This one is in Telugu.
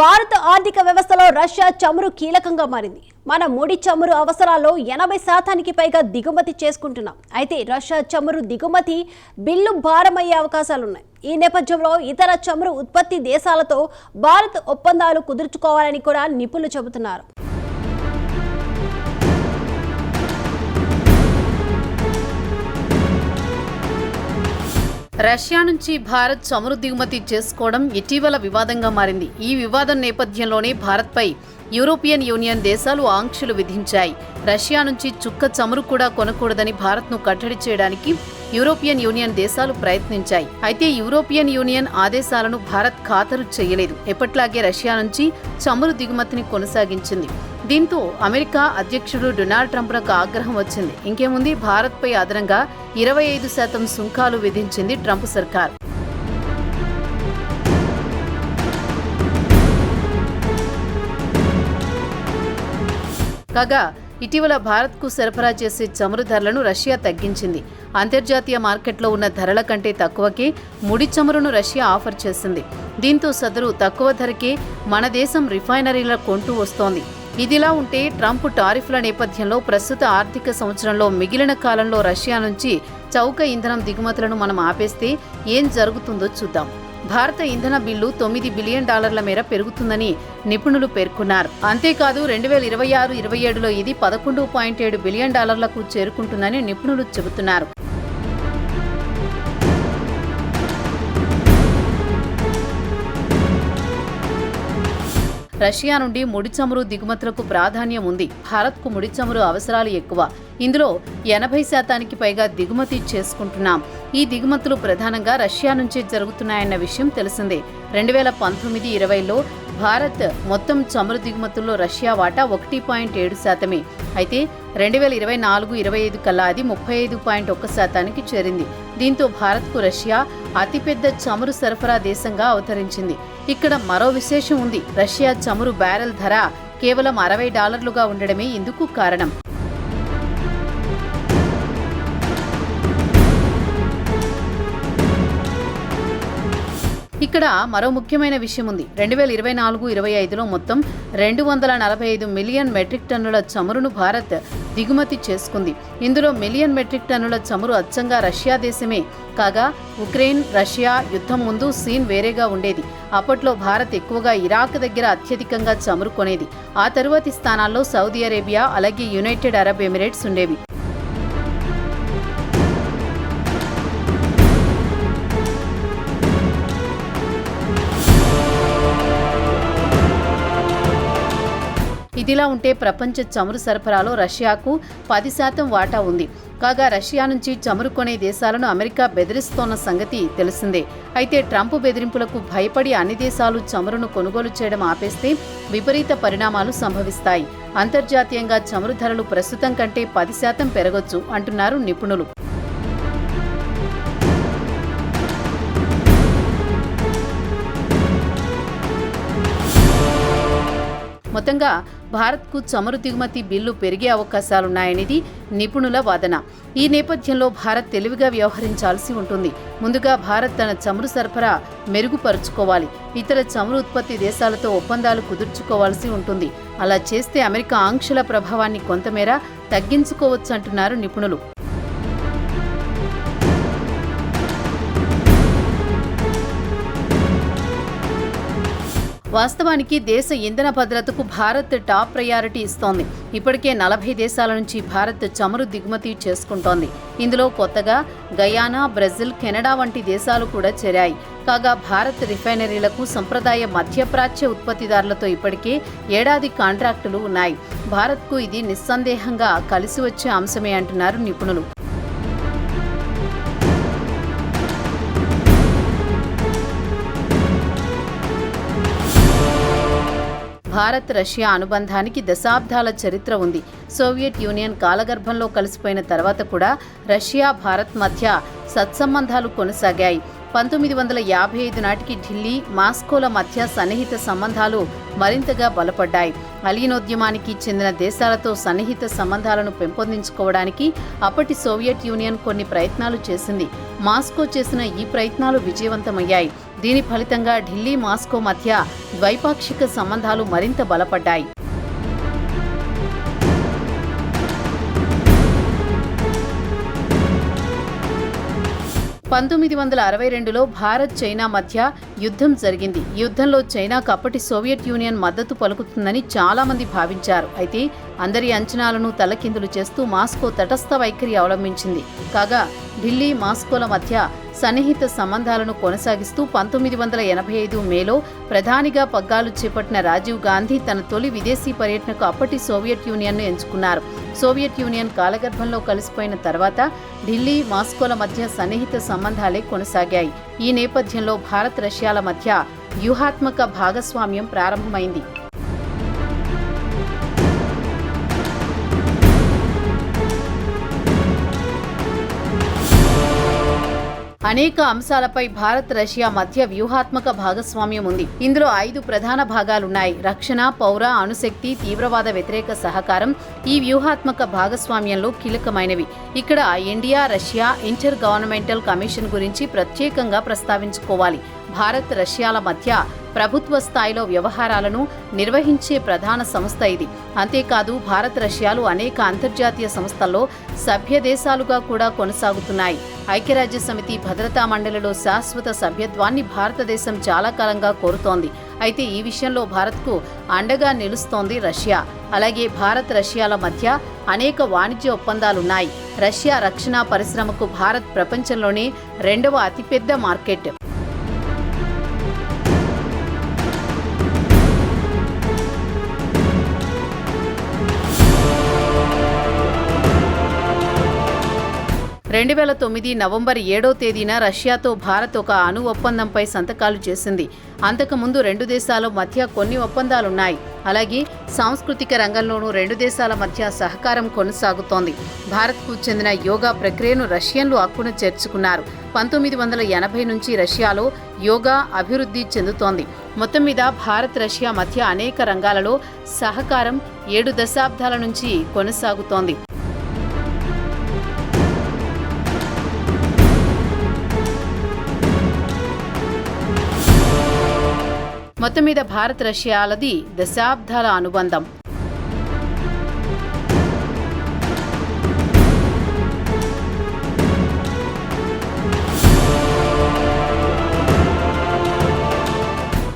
భారత ఆర్థిక వ్యవస్థలో రష్యా చమురు కీలకంగా మారింది. మన ముడి చమురు అవసరాల్లో ఎనభై శాతానికి పైగా దిగుమతి చేసుకుంటున్నాం. అయితే రష్యా చమురు దిగుమతి బిల్లు భారమయ్యే అవకాశాలున్నాయి. ఈ నేపథ్యంలో ఇతర చమురు ఉత్పత్తి దేశాలతో భారత్ ఒప్పందాలు కుదుర్చుకోవాలని కూడా నిపుణులు చెబుతున్నారు. రష్యా నుంచి భారత్ చమురు దిగుమతి చేసుకోవడం ఇటీవల వివాదంగా మారింది. ఈ వివాదం నేపథ్యంలోనే భారత్పై యూరోపియన్ యూనియన్ దేశాలు ఆంక్షలు విధించాయి. రష్యా నుంచి చుక్క చమురు కూడా కొనకూడదని భారత్ను కట్టడి చేయడానికి యూరోపియన్ యూనియన్ దేశాలు ప్రయత్నించాయి. అయితే యూరోపియన్ యూనియన్ ఆదేశాలను భారత్ ఖాతరు చేయలేదు. ఎప్పట్లాగే రష్యా నుంచి చమురు దిగుమతిని కొనసాగించింది. దీంతో అమెరికా అధ్యక్షుడు డొనాల్డ్ ట్రంప్లకు ఆగ్రహం వచ్చింది. ఇంకేముంది? భారత్పై అదనంగా ఇరవై ఐదు శాతం సుంకాలు విధించింది ట్రంప్ సర్కార్. కాగా ఇటీవల భారత్కు సరఫరా చేసే చమురు ధరలను రష్యా తగ్గించింది. అంతర్జాతీయ మార్కెట్లో ఉన్న ధరల కంటే తక్కువకే ముడి చమురును రష్యా ఆఫర్ చేసింది. దీంతో సదరు తక్కువ ధరకే మన దేశం రిఫైనరీల కొంటూ వస్తోంది. ఇదిలా ఉంటే ట్రంప్ టారిఫ్ల నేపథ్యంలో ప్రస్తుత ఆర్థిక సంవత్సరంలో మిగిలిన కాలంలో రష్యా నుంచి చౌక ఇంధనం దిగుమతులను మనం ఆపేస్తే ఏం జరుగుతుందో చూద్దాం. భారత ఇంధన బిల్లు తొమ్మిది బిలియన్ డాలర్ల మేర పెరుగుతుందని నిపుణులు పేర్కొన్నారు. అంతేకాదు రెండు వేల ఇరవై ఆరు ఇరవై ఏడులో ఇది పదకొండు పాయింట్ ఏడు బిలియన్ డాలర్లకు చేరుకుంటుందని నిపుణులు చెబుతున్నారు. రష్యా నుండి ముడి చమురు దిగుమతులకు ప్రాధాన్యం ఉంది. భారత్కు ముడి చమురు అవసరాలు ఎక్కువ. ఇందులో ఎనభై శాతానికి పైగా దిగుమతి చేసుకుంటున్నాం. ఈ దిగుమతులు ప్రధానంగా రష్యా నుంచే జరుగుతున్నాయన్న విషయం తెలిసిందే. రెండు వేల పంతొమ్మిది ఇరవైలో భారత్ మొత్తం చమురు దిగుమతుల్లో రష్యా వాటా ఒకటి పాయింట్ ఏడు శాతమే. అయితే రెండు వేల ఇరవై నాలుగు ఇరవై ఐదు కల్లా అది ముప్పై ఐదు పాయింట్ ఒక్క శాతానికి చేరింది. దీంతో భారత్కు రష్యా అతిపెద్ద చమురు సరఫరా దేశంగా అవతరించింది. ఇక్కడ మరో విశేషం ఉంది. రష్యా చమురు బ్యారెల్ ధర కేవలం అరవై డాలర్లుగా ఉండడమే ఇందుకు కారణం. ఇక్కడ మరో ముఖ్యమైన విషయం ఉంది. రెండు వేల ఇరవై నాలుగు ఇరవై ఐదులో మొత్తం రెండు వందల నలభై ఐదు మిలియన్ మెట్రిక్ టన్నుల చమురును భారత్ దిగుమతి చేసుకుంది. ఇందులో మిలియన్ మెట్రిక్ టన్నుల చమురు అచ్చంగా రష్యా దేశమే. కాగా ఉక్రెయిన్ రష్యా యుద్ధం ముందు సీన్ వేరేగా ఉండేది. అప్పట్లో భారత్ ఎక్కువగా ఇరాక్ దగ్గర అత్యధికంగా చమురు కొనేది. ఆ తరువాతి స్థానాల్లో సౌదీ అరేబియా అలాగే యునైటెడ్ అరబ్ ఎమిరేట్స్ ఉండేవి. ఇదిలా ఉంటే ప్రపంచ చమురు సరఫరాలో రష్యాకు పది శాతం వాటా ఉంది. కాగా రష్యా నుంచి చమురు కొనే దేశాలను అమెరికా బెదిరిస్తోన్న సంగతి తెలిసిందే. అయితే ట్రంప్ బెదిరింపులకు భయపడి అన్ని దేశాలు చమురును కొనుగోలు చేయడం ఆపేస్తే విపరీత పరిణామాలు సంభవిస్తాయి. అంతర్జాతీయంగా చమురు ధరలు ప్రస్తుతం కంటే పది శాతం పెరగొచ్చు అంటున్నారు నిపుణులు. మొత్తంగా భారత్కు చమురు దిగుమతి బిల్లు పెరిగే అవకాశాలున్నాయనేది నిపుణుల వాదన. ఈ నేపథ్యంలో భారత్ తెలివిగా వ్యవహరించాల్సి ఉంటుంది. ముందుగా భారత్ తన చమురు సరఫరా మెరుగుపరుచుకోవాలి. ఇతర చమురు ఉత్పత్తి దేశాలతో ఒప్పందాలు కుదుర్చుకోవాల్సి ఉంటుంది. అలా చేస్తే అమెరికా ఆంక్షల ప్రభావాన్ని కొంతమేర తగ్గించుకోవచ్చు అంటున్నారు నిపుణులు. వాస్తవానికి దేశ ఇంధన భద్రతకు భారత్ టాప్ ప్రయారిటీ ఇస్తోంది. ఇప్పటికే నలభై దేశాల నుంచి భారత్ చమురు దిగుమతి చేసుకుంటోంది. ఇందులో కొత్తగా గయానా బ్రెజిల్ కెనడా వంటి దేశాలు కూడా చేరాయి. కాగా భారత్ రిఫైనరీలకు సంప్రదాయ మధ్యప్రాచ్య ఉత్పత్తిదారులతో ఇప్పటికే ఏడాది కాంట్రాక్టులు ఉన్నాయి. భారత్కు ఇది నిస్సందేహంగా కలిసి వచ్చే అంశమే అంటున్నారు నిపుణులు. భారత్ రష్యా అనుబంధానికి దశాబ్దాల చరిత్ర ఉంది. సోవియట్ యూనియన్ కాలగర్భంలో కలిసిపోయిన తర్వాత కూడా రష్యా భారత్ మధ్య సత్సంబంధాలు కొనసాగాయి. పంతొమ్మిది వందల యాభై ఐదు నాటికి ఢిల్లీ మాస్కోల మధ్య సన్నిహిత సంబంధాలు మరింతగా బలపడ్డాయి. అలీనోద్యమానికి చెందిన దేశాలతో సన్నిహిత సంబంధాలను పెంపొందించుకోవడానికి అప్పటి సోవియట్ యూనియన్ కొన్ని ప్రయత్నాలు చేసింది. మాస్కో చేసిన ఈ ప్రయత్నాలు విజయవంతమయ్యాయి. దీని ఫలితంగా ఢిల్లీ మాస్కో మధ్య ద్వైపాక్షిక సంబంధాలు మరింత బలపడ్డాయి. పంతొమ్మిది వందల అరవై రెండులో భారత్ చైనా మధ్య యుద్ధం జరిగింది. యుద్ధంలో చైనాకు అప్పటి సోవియట్ యూనియన్ మద్దతు పలుకుతుందని చాలామంది భావించారు. అయితే అందరి అంచనాలను తలకిందులు చేస్తూ మాస్కో తటస్థ వైఖరి అవలంబించింది. కాగా ఢిల్లీ మాస్కోల మధ్య సన్నిహిత సంబంధాలను కొనసాగిస్తూ పంతొమ్మిది వందల ఎనభై ఐదు మేలో ప్రధానిగా పగ్గాలు చేపట్టిన రాజీవ్ గాంధీ తన తొలి విదేశీ పర్యటనకు అప్పటి సోవియట్ యూనియన్ను ఎంచుకున్నారు. సోవియట్ యూనియన్ కాలగర్భంలో కలిసిపోయిన తర్వాత ఢిల్లీ మాస్కోల మధ్య సన్నిహిత సంబంధాలే కొనసాగాయి. ఈ నేపథ్యంలో భారత్ రష్యాల మధ్య వ్యూహాత్మక భాగస్వామ్యం ప్రారంభమైంది. అనేక అంశాలపై భారత్ రష్యా మధ్య వ్యూహాత్మక భాగస్వామ్యం ఉంది. ఇందులో ఐదు ప్రధాన భాగాలున్నాయి. రక్షణ పౌర అణుశక్తి తీవ్రవాద వ్యతిరేక సహకారం ఈ వ్యూహాత్మక భాగస్వామ్యంలో కీలకమైనవి. ఇక్కడ India Russia intergovernmental commission గురించి ప్రత్యేకంగా ప్రస్తావించుకోవాలి. భారత్ రష్యాల మధ్య ప్రభుత్వ స్థాయిలో వ్యవహారాలను నిర్వహించే ప్రధాన సంస్థ ఇది. అంతేకాదు భారత్ రష్యాలు అనేక అంతర్జాతీయ సంస్థల్లో సభ్య దేశాలుగా కూడా కొనసాగుతున్నాయి. ఐక్యరాజ్య సమితి భద్రతా మండలిలో శాశ్వత సభ్యత్వాన్ని భారతదేశం చాలా కాలంగా కోరుతోంది. అయితే ఈ విషయంలో భారత్కు అండగా నిలుస్తోంది రష్యా. అలాగే భారత్ రష్యాల మధ్య అనేక వాణిజ్య ఒప్పందాలున్నాయి. రష్యా రక్షణ పరిశ్రమకు భారత్ ప్రపంచంలోనే రెండవ అతిపెద్ద మార్కెట్. రెండు వేల తొమ్మిది నవంబర్ ఏడో తేదీన రష్యాతో భారత్ ఒక అణు ఒప్పందంపై సంతకాలు చేసింది. అంతకుముందు రెండు దేశాల మధ్య కొన్ని ఒప్పందాలున్నాయి. అలాగే సాంస్కృతిక రంగంలోనూ రెండు దేశాల మధ్య సహకారం కొనసాగుతోంది. భారత్కు చెందిన యోగా ప్రక్రియను రష్యన్లు అక్కున చేర్చుకున్నారు. పంతొమ్మిది వందల ఎనభై నుంచి రష్యాలో యోగా అభివృద్ధి చెందుతోంది. మొత్తం మీద భారత్ రష్యా మధ్య అనేక రంగాలలో సహకారం ఏడు దశాబ్దాల నుంచి కొనసాగుతోంది. మొత్తం మీద భారత్ రష్యాలది దశాబ్దాల అనుబంధం.